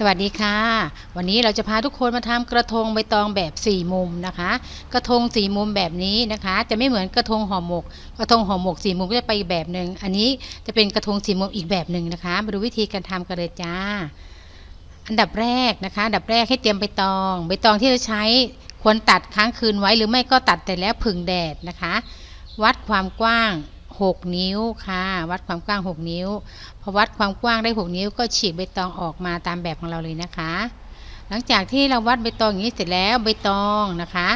สวัสดีค่ะ วันนี้เราจะพาทุกคนมาทำกระทงใบตองแบบ4มุมนะคะ กระทง4มุมแบบนี้นะคะ จะไม่เหมือนกระทงห่อหมก กระทงห่อหมก4มุมก็จะไปอีกแบบหนึ่งอันนี้จะเป็นกระทง4มุมอีกแบบหนึ่งนะคะ มาดูวิธีการทำกันเลยจ้า อันดับแรกนะคะ อันดับแรกให้เตรียมใบตองใบตองที่เราใช้ควรตัดค้างคืนไว้หรือไม่ก็ตัดแต่แล้วผึ่งแดดนะคะ วัดความกว้าง 6 นิ้วค่ะ วัดความกว้าง 6 นิ้ว พอวัดความกว้างได้ 6 นิ้ว ก็ฉีกใบตองออกมาตามแบบของเราเลยนะคะ หลังจากที่เราวัดใบตองอย่างนี้เสร็จแล้วใบตองนะคะ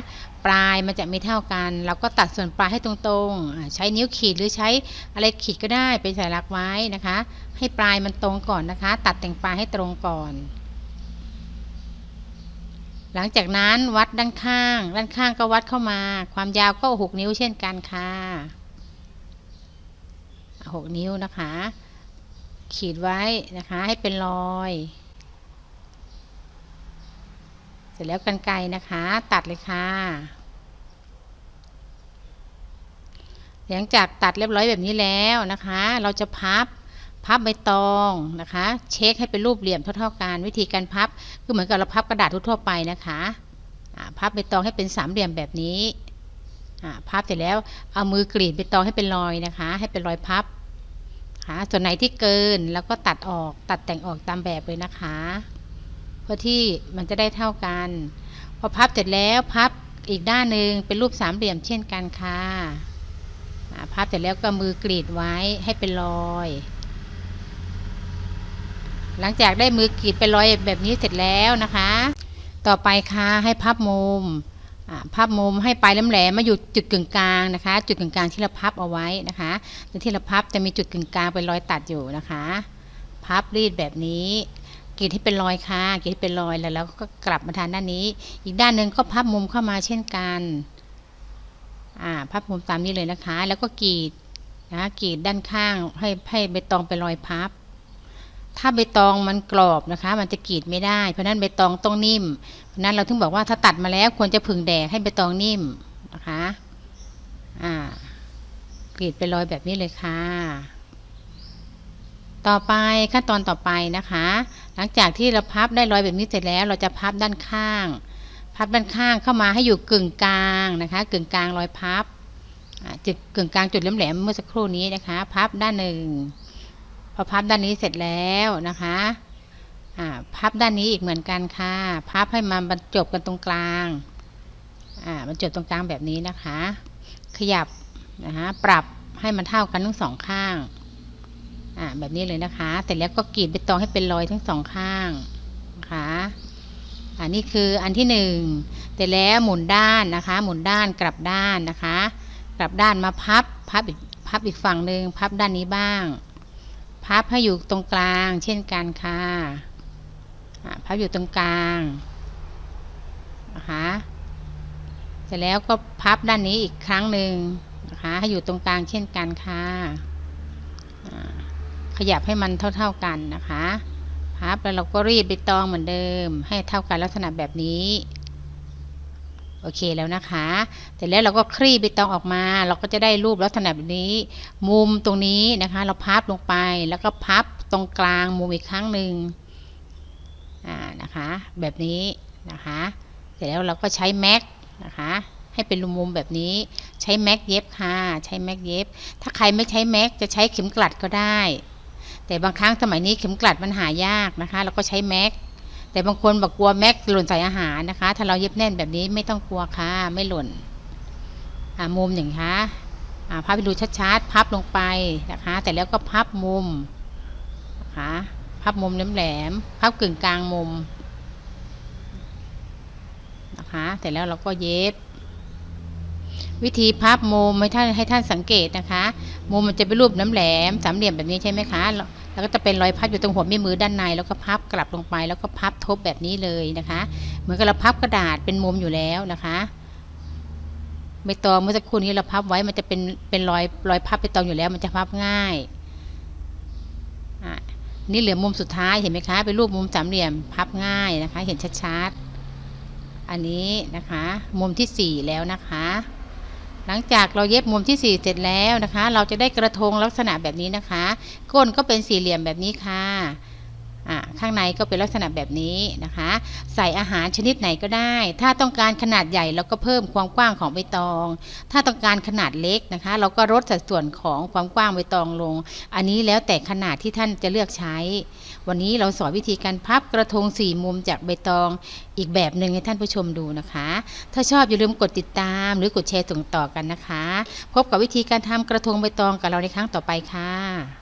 ปลายมันจะไม่เท่ากัน เราก็ตัดส่วนปลายให้ตรงๆ ใช้นิ้วขีดหรือใช้อะไรขีดก็ได้เป็นสัญลักษณ์ไว้นะคะ ให้ปลายมันตรงก่อนนะคะ ตัดแต่งปลายให้ตรงก่อนหลังจากนั้นวัดด้านข้าง ด้านข้างก็วัดเข้ามา ความยาวก็ 6 นิ้วเช่นกันค่ะ 6 นิ้วนะคะ ขีดไว้นะคะให้เป็นรอย เสร็จแล้วกันไกนะคะตัดเลยค่ะหลังจากตัดเรียบร้อยแบบนี้แล้วนะคะ เราจะพับพับใบตองนะคะ เช็คให้เป็นรูปเหลี่ยมเท่าๆกัน วิธีการพับก็เหมือนกับเราพับกระดาษทั่วๆไปนะคะพับใบตองให้เป็นสามเหลี่ยมแบบนี้พับเสร็จแล้วเอามือกรีดใบตองให้เป็นรอยนะคะ ให้เป็นรอยพับ ค่ะส่วนไหนที่เกินแล้วก็ตัดออกตัดแต่งออกตามแบบเลยนะคะ เพื่อที่มันจะได้เท่ากัน พอพับเสร็จแล้วพับอีกด้านหนึ่งเป็นรูปสามเหลี่ยมเช่นกันค่ะพับเสร็จแล้วก็มือกรีดไว้ให้เป็นรอย หลังจากได้มือกรีดเป็นรอยแบบนี้เสร็จแล้วนะคะ ต่อไปค่ะให้พับมุม พับมุมให้ปลายแหลมๆมาอยู่จุดกึ่งกลางนะคะ จุดกึ่งกลางที่เราพับเอาไว้นะคะในที่เราพับจะมีจุดกึ่งกลางเป็นรอยตัดอยู่นะคะ พับรีดแบบนี้กรีดให้เป็นรอยค่ะกรีดให้เป็นรอยแล้วเราก็กลับมาทางด้านนี้ อีกด้านหนึ่งก็พับมุมเข้ามาเช่นกันพับมุมตามนี้เลยนะคะ แล้วก็กรีดนะกรีดด้านข้างให้ให้ใบตองเป็นรอยพับ ถ้าใบตองมันกรอบนะคะ มันจะกรีดไม่ได้ เพราะนั้นใบตองต้องนิ่ม เพราะนั้นเราถึงบอกว่าถ้าตัดมาแล้วควรจะผึ่งแดดให้ใบตองนิ่มนะคะ อ่ากรีดเป็นรอยแบบนี้เลยค่ะ ต่อไปขั้นตอนต่อไปนะคะ หลังจากที่เราพับได้รอยแบบนี้เสร็จแล้วเราจะพับด้านข้าง พับด้านข้างเข้ามาให้อยู่กึ่งกลางนะคะ กึ่งกลางรอยพับจุดกึ่งกลางจุดแหลมๆเมื่อสักครู่นี้นะคะ พับด้านหนึ่ง อพับด้านนี้เสร็จแล้วนะคะอ่าพับด้านนี้อีกเหมือนกันค่ะ พับให้มันบรรจบกันตรงกลางอ่าบรรจบตรงกลางแบบนี้นะคะ ขยับนะคะปรับให้มันเท่ากันทั้งสองข้างอ่าแบบนี้เลยนะคะ เสร็จแล้วก็กรีดใบตองให้เป็นรอยทั้งสองข้างนะคะอันนี้คืออันที่หนึ่งเสร็จแล้วหมุนด้านนะคะ หมุนด้านกลับด้านนะคะ กลับด้านมาพับพับอีกพับอีกฝั่งหนึ่งพับด้านนี้บ้าง พับให้อยู่ตรงกลางเช่นกันค่ะพับอยู่ตรงกลางนะคะเสร็จแล้วก็พับด้านนี้อีกครั้งหนึ่งนะคะให้อยู่ตรงกลางเช่นกันค่ะขยับให้มันเท่า ๆกันนะคะพับแล้วเราก็รีดใบตองเหมือนเดิม ให้เท่ากันลักษณะแบบนี้ โอเคแล้วนะคะเสร็จแล้วเราก็คลี่ใบตองออกมา เราก็จะได้รูปลักษณะแบบนี้ มุมตรงนี้นะคะ เราพับลงไปแล้วก็พับตรงกลางมุมอีกครั้งหนึ่งอ่านะคะ แบบนี้นะคะ เสร็จแล้วเราก็ใช้แม็กนะคะให้เป็นรูมุมแบบนี้ใช้แม็กเย็บค่ะใช้แม็กเย็บ ถ้าใครไม่ใช้แม็กจะใช้เข็มกลัดก็ได้ แต่บางครั้งสมัยนี้เข็มกลัดมันหายากนะคะ เราก็ใช้แม็ก แต่บางคนบอกกลัวแม็กหล่นใส่อาหารนะคะ ถ้าเราเย็บแน่นแบบนี้ไม่ต้องกลัวค่ะไม่หล่นอ่ามุมอย่างคะอ่าพับไปดูชัดๆ พับลงไปนะคะแต่แล้วก็พับมุมนะคะพับมุมแหลมๆพับกึ่งกลางมุมนะคะแต่แล้วเราก็เย็บ วิธีพับมุมให้ท่านให้ท่านสังเกตนะคะ มุมมันจะเป็นรูปน้ำแหลมสามเหลี่ยมแบบนี้ใช่ไหมคะแล้วก็จะเป็นรอยพับอยู่ตรงหัวแม่มือด้านใน แล้วก็พับกลับลงไป แล้วก็พับทบแบบนี้เลยนะคะ เหมือนกับเราพับกระดาษเป็นมุมอยู่แล้วนะคะใบตองเมื่อสักครู่นี้เราพับไว้มันจะเป็นเป็นรอยรอยพับใบตองอยู่แล้ว มันจะพับง่ายอะนี่เหลือมุมสุดท้ายเห็นไหมคะ เป็นรูปมุมสามเหลี่ยมพับง่ายนะคะ เห็นชัดๆอันนี้นะคะ มุมที่สี่แล้วนะคะ หลังจากเราเย็บมุมที่ 4 เสร็จแล้วนะคะ เราจะได้กระทงลักษณะแบบนี้นะคะ ก้นก็เป็นสี่เหลี่ยมแบบนี้ค่ะ ข้างในก็เป็นลักษณะแบบนี้นะคะ ใส่อาหารชนิดไหนก็ได้ ถ้าต้องการขนาดใหญ่เราก็เพิ่มความกว้างของใบตอง ถ้าต้องการขนาดเล็กนะคะ เราก็ลดสัดส่วนของความกว้างใบตองลง อันนี้แล้วแต่ขนาดที่ท่านจะเลือกใช้ วันนี้เราสอนวิธีการพับกระทงสี่มุมจากใบตอง อีกแบบหนึ่งให้ท่านผู้ชมดูนะคะ ถ้าชอบอย่าลืมกดติดตาม หรือกดแชร์ส่งต่อกันนะคะ พบกับวิธีการทำกระทงใบตองกับเราในครั้งต่อไปค่ะ